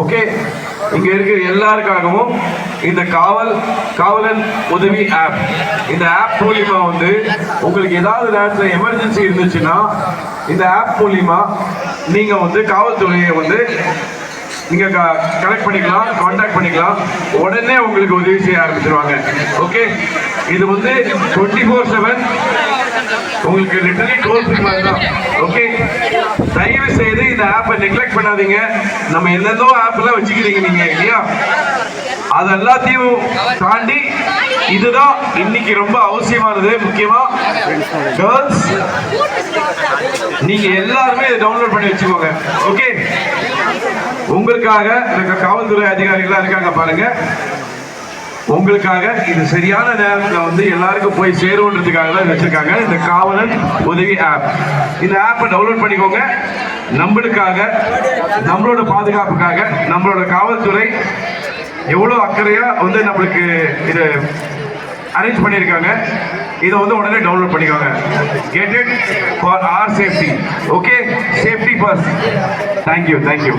Okay? இங்க இருக்கிற எல்லாருக்காகவும் இந்த காவல் காவலன் உதவி ஆப் இந்த ஆப் மூலியமா வந்து உங்களுக்கு ஏதாவது நேரத்தில் எமர்ஜென்சி இருந்துச்சுன்னா இந்த ஆப் மூலியமா நீங்க வந்து காவல்துறையை வந்து நீங்க கனெக்ட் பண்ணிக்கலாம் காண்டாக்ட் பண்ணிக்கலாம். உடனே உங்களுக்கு உதவி செய்ய ஆரம்பிச்சிருவாங்க. ஓகே? இது வந்து டுவெண்ட்டி ஃபோர் செவன் உங்களுக்கு லிட்டரலி டோல் ஃப்ரீ மாதிரி தான். ஓகே? செய்து இந்த ஆப்பை நெக்லெக்ட் பண்ணாதீங்க. நம்ம எந்தெந்தோ ஆப்பெல்லாம் வச்சுக்கிறீங்க நீங்க இல்லையா? அது எல்லாத்தையும் தாண்டி இதுதான் இன்னைக்கு ரொம்ப அவசியமானது முக்கியமா கேர்ள்ஸ் நீங்க எல்லாருமே இதை டவுன்லோட் பண்ணி வச்சுக்கோங்க. ஓகே உங்களுக்காக காவல்துறை அதிகாரிகளாக இருக்காங்க பாருங்க. உங்களுக்காக இது சரியான நேரத்தில் வந்து எல்லாருக்கும் போய் சேருன்றதுக்காக தான் வச்சிருக்காங்க. இந்த காவலன் உதவி ஆப் இந்த ஆப்பை டவுன்லோட் பண்ணிக்கோங்க. நம்மளுக்காக நம்மளோட பாதுகாப்புக்காக நம்மளோட காவல்துறை எவ்வளோ அக்கறையா வந்து நம்மளுக்கு இது அரேஞ்ச் பண்ணியிருக்காங்க. இதை வந்து உடனே டவுன்லோட் பண்ணிக்கோங்க. Get it for our safety okay safety first thank you thank you